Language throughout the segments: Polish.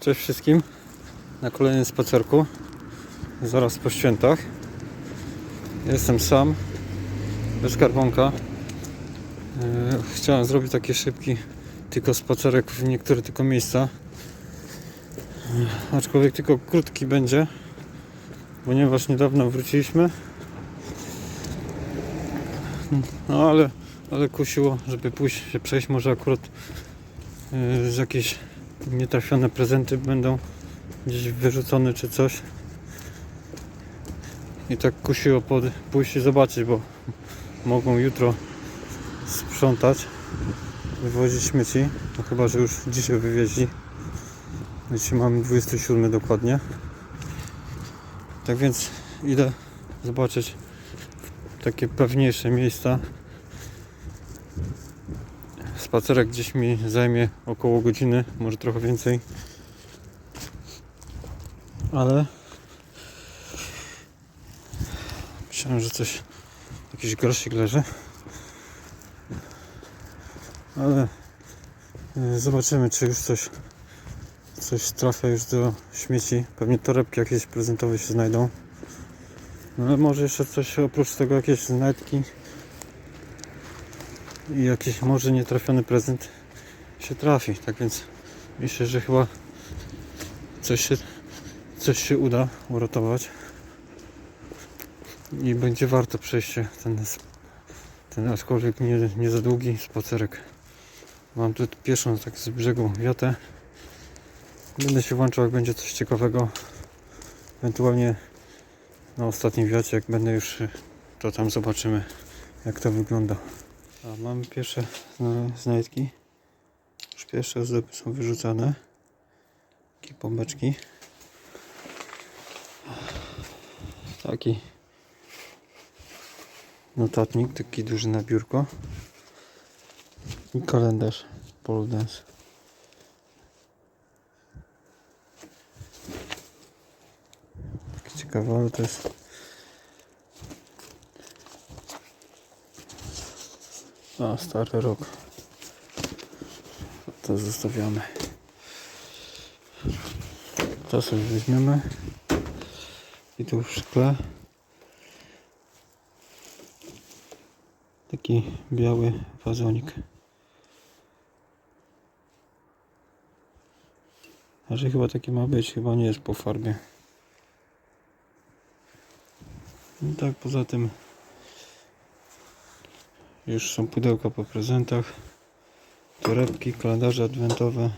Cześć wszystkim na kolejnym spacerku zaraz po świętach. Jestem sam, bez karbonka. Yy, Chciałem zrobić taki szybki tylko spacerek w niektóre tylko miejsca. Yy, Aczkolwiek tylko krótki będzie, ponieważ niedawno wróciliśmy. No ale, ale kusiło, żeby pójść się przejść może akurat yy, z jakieś nietrafione prezenty będą gdzieś wyrzucone czy coś. I tak kusiło pod, pójść i zobaczyć, bo mogą jutro sprzątać, wywozić śmieci. No chyba, że już dzisiaj wywieźli. Dzisiaj mamy 27 dokładnie. Tak więc idę zobaczyć takie pewniejsze miejsca. Spacerek gdzieś mi zajmie około godziny, może trochę więcej. Ale myślałem, że coś, jakiś grosik leży. Ale y, zobaczymy, czy już coś, coś trafia już do śmieci. Pewnie torebki jakieś prezentowe się znajdą. No ale może jeszcze coś oprócz tego, jakieś znajdki i jakiś może nietrafiony prezent się trafi. Tak więc myślę, że chyba coś się, coś się uda uratować i będzie warto przejście ten, ten aczkolwiek nie, nie za długi spacerek. Mam tu pierwszą tak z brzegu wiatę. Będę się włączał jak będzie coś ciekawego. Ewentualnie na ostatnim wiacie jak będę już to tam zobaczymy jak to wygląda. A mamy pierwsze zna- znajdki. Już pierwsze ozdoby są wyrzucane. Takie pombeczki. Taki notatnik, taki duży na biurko. I kalendarz pole dance. Taki ciekawy, ale to jest A, stary rok. To zostawiamy. To sobie weźmiemy. I tu w szkle. Taki biały wazonik. Że chyba taki ma być, chyba nie jest po farbie. I tak poza tym już są pudełka po prezentach, torebki, kalendarze adwentowe.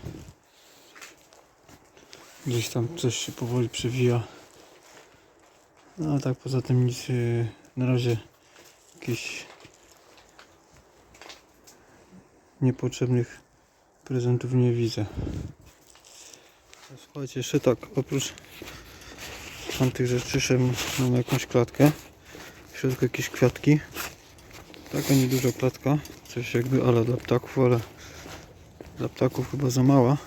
Gdzieś tam coś się powoli przewija. No a tak poza tym nic yy, na razie jakichś niepotrzebnych prezentów nie widzę. Słuchajcie, jeszcze tak, oprócz tamtych rzeczy jeszcze mam jakąś klatkę. W środku jakieś kwiatki. Taka nieduża klatka, coś jakby ale dla ptaków, ale dla ptaków chyba za mała.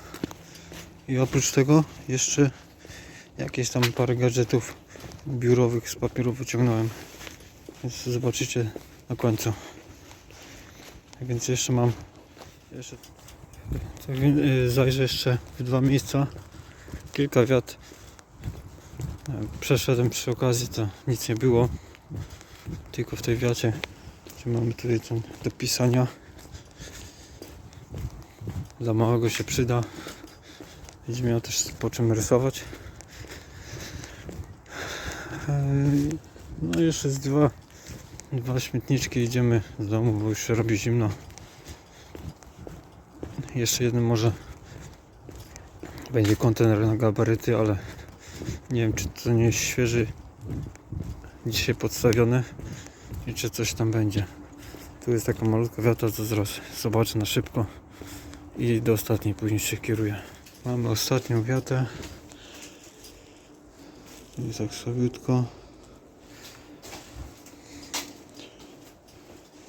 I oprócz tego jeszcze jakieś tam parę gadżetów biurowych z papieru wyciągnąłem. Więc zobaczycie na końcu. Tak więc jeszcze mam jeszcze tak, zajrzę jeszcze w dwa miejsca. Kilka wiat. Jak Przeszedłem przy okazji, to nic nie było. Tylko w tej wiacie mamy tutaj ten do pisania. Dla małego się przyda. Będzie miał też po czym rysować. No jeszcze z dwa, dwa śmietniczki idziemy z domu, bo już się robi zimno. Jeszcze jeden może będzie kontener na gabaryty, ale nie wiem czy to nie jest świeży dzisiaj podstawiony i czy coś tam będzie. Tu jest taka malutka wiata, to zaraz zobaczę na szybko i do ostatniej później się kieruję. Mamy ostatnią wiatę. Jest tak słabiutko.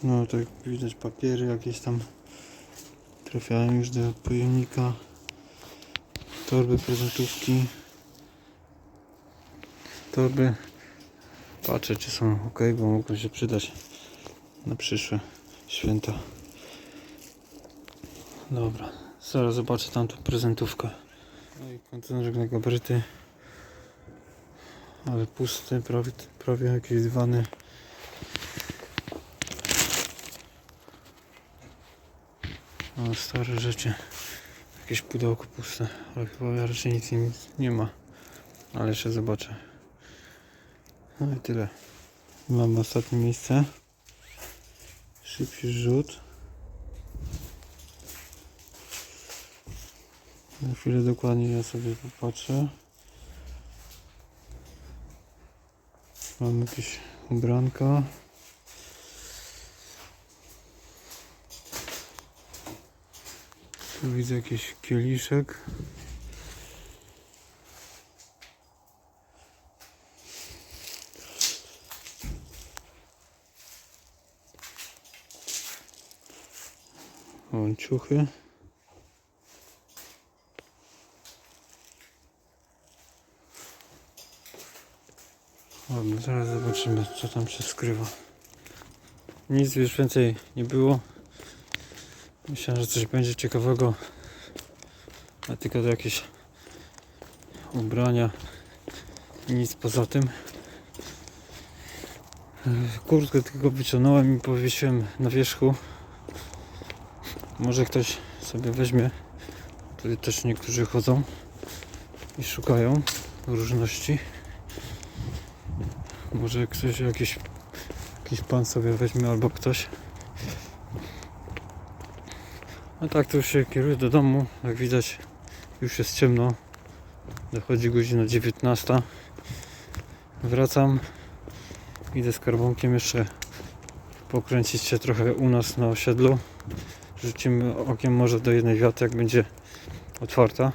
No tak widać papiery jakieś tam trafiają już do pojemnika. Torby prezentówki. Torby Patrzę czy są ok, bo mogą się przydać na przyszłe święta. Dobra, zaraz zobaczę tamtą prezentówkę. No i kontenerek na gabryty. Ale pusty, prawie, prawie jakieś dywany. No, stare rzeczy. Jakieś pudełko puste, ale chyba raczej nic nie ma. Ale jeszcze zobaczę. No i tyle. Mamy ostatnie miejsce. Szybki rzut. Na chwilę dokładnie ja sobie popatrzę. Mam jakieś ubranka. Tu widzę jakiś kieliszek. Łańcuchy. Ładno, zaraz zobaczymy co tam się skrywa. Nic już więcej nie było. Myślałem, że coś będzie ciekawego. A tylko to jakieś ubrania. Nic poza tym. Kurtkę tylko wyciągnąłem i powiesiłem na wierzchu. Może ktoś sobie weźmie. Tutaj też niektórzy chodzą i szukają różności. Może ktoś jakiś, jakiś pan sobie weźmie albo ktoś. A tak to już się kieruję do domu. Jak widać już jest ciemno. Dochodzi godzina 19. Wracam. Idę z karbonkiem jeszcze pokręcić się trochę u nas na osiedlu. Rzucimy okiem może do jednej wiaty jak będzie otwarta.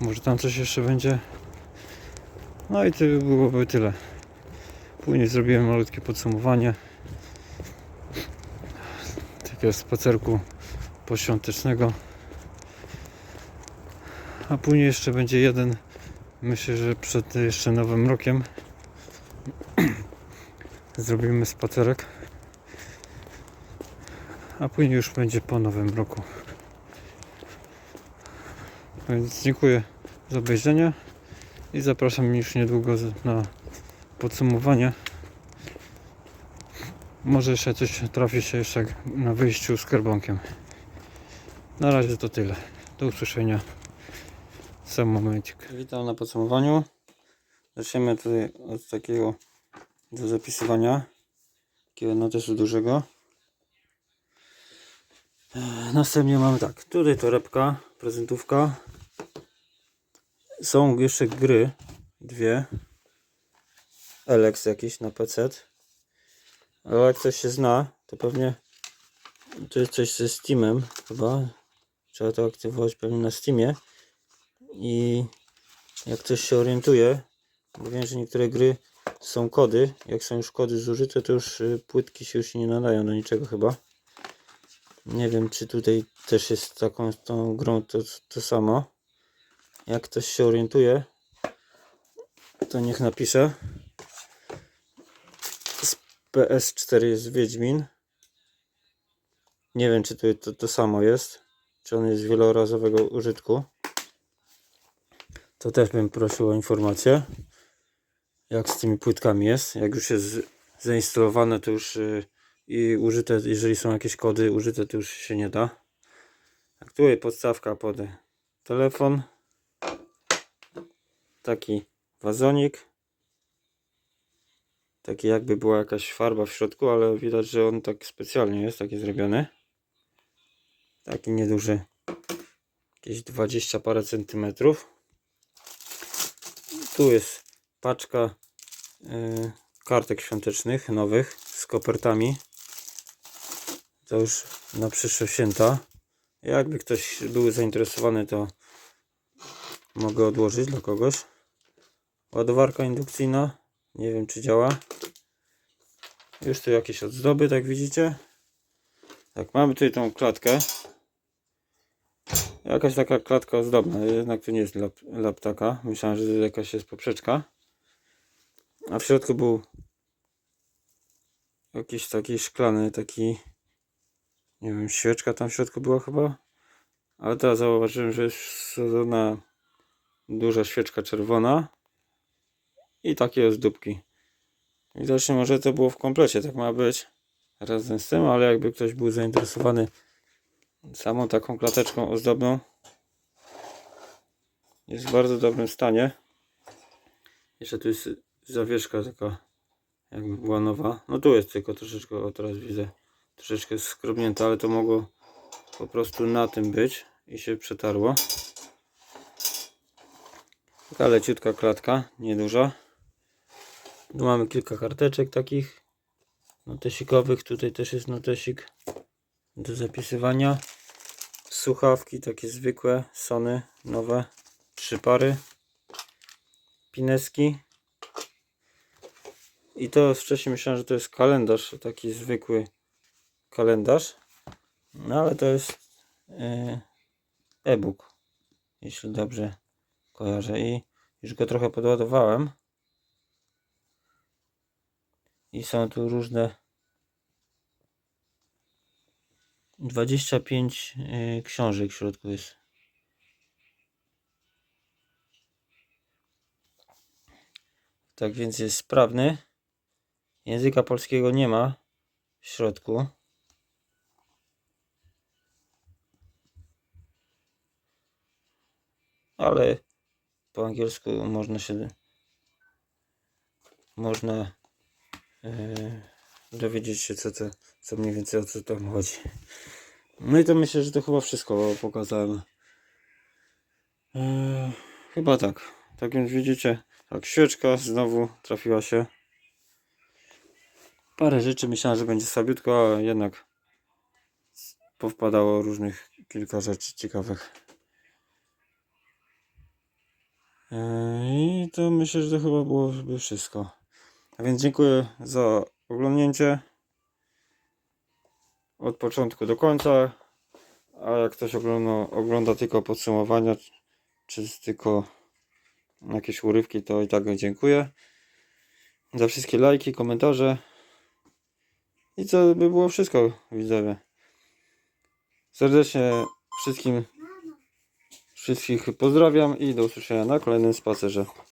Może tam coś jeszcze będzie. No i to byłoby tyle. Później zrobiłem malutkie podsumowanie takiego spacerku poświątecznego. A później jeszcze będzie jeden, myślę, że przed jeszcze nowym rokiem zrobimy spacerek. A później już będzie po nowym roku. Więc dziękuję za obejrzenie i zapraszam już niedługo na podsumowanie. Może jeszcze coś trafi się jeszcze na wyjściu z karbonkiem. Na razie to tyle. Do usłyszenia. Sam momencik. Witam na podsumowaniu. Zaczniemy tutaj od takiego do zapisywania. Takiego notesu dużego. E, Następnie mamy tak. Tutaj torebka, prezentówka. Są jeszcze gry. Dwie. Alex jakiś na PC. Ale jak ktoś się zna, to pewnie to jest coś ze Steamem chyba. Trzeba to aktywować pewnie na Steamie. I jak ktoś się orientuje, bo wiem, że niektóre gry są kody. Jak są już kody zużyte, to już y, płytki się już nie nadają do niczego chyba. Nie wiem, czy tutaj też jest taką tą grą to, to samo. Jak ktoś się orientuje, to niech napisze. Z PS4 jest Wiedźmin. Nie wiem, czy to, to to samo jest. Czy on jest wielorazowego użytku. To też bym prosił o informację. Jak z tymi płytkami jest. Jak już jest zainstalowane, to już y, i użyte, jeżeli są jakieś kody użyte, to już się nie da. Tak, tu jest podstawka pod telefon. Taki wazonik. Taki jakby była jakaś farba w środku, ale widać, że on tak specjalnie jest taki zrobiony. Taki nieduży. Jakieś 20 parę centymetrów. Tu jest paczka y, kartek świątecznych nowych z kopertami. To już na przyszłe święta. Jakby ktoś był zainteresowany, to mogę odłożyć dla kogoś. Ładowarka indukcyjna. Nie wiem, czy działa. Już tu jakieś ozdoby, tak widzicie. Tak, mamy tutaj tą klatkę. Jakaś taka klatka ozdobna, jednak to nie jest lap, laptaka. Myślałem, że jakaś jest poprzeczka. A w środku był jakiś taki szklany, taki nie wiem, świeczka tam w środku była chyba. Ale teraz zauważyłem, że jest wsadzona duża świeczka czerwona i takie ozdóbki. Widocznie może to było w komplecie, tak ma być razem z tym, ale jakby ktoś był zainteresowany samą taką klateczką ozdobną jest w bardzo dobrym stanie. Jeszcze tu jest zawieszka taka jakby była nowa. No tu jest tylko troszeczkę, o teraz widzę, troszeczkę skrobnięta, ale to mogło po prostu na tym być i się przetarło. Taka leciutka klatka, nieduża. Tu mamy kilka karteczek takich notesikowych. Tutaj też jest notesik do zapisywania. Słuchawki takie zwykłe, Sony, nowe, trzy pary. Pineski. I to wcześniej myślałem, że to jest kalendarz, taki zwykły kalendarz. No ale to jest e, e-book, jeśli dobrze kojarzę. I już go trochę podładowałem. I są tu różne 25 e, książek w środku jest. Tak więc jest sprawny. Języka polskiego nie ma w środku. Ale po angielsku można się można e, dowiedzieć się co to, co mniej więcej o co tam chodzi. No i to myślę, że to chyba wszystko pokazałem. E, chyba tak. Tak więc widzicie, tak świeczka znowu trafiła się. Parę rzeczy myślałem, że będzie słabiutko, a jednak powpadało różnych kilka rzeczy ciekawych. I to myślę, że to chyba byłoby wszystko. A więc dziękuję za oglądnięcie. Od początku do końca. A jak ktoś ogląda, ogląda tylko podsumowania, czy tylko jakieś urywki, to i tak dziękuję. Za wszystkie lajki, komentarze. I to by było wszystko, widzowie. Serdecznie wszystkim wszystkich pozdrawiam i do usłyszenia na kolejnym spacerze.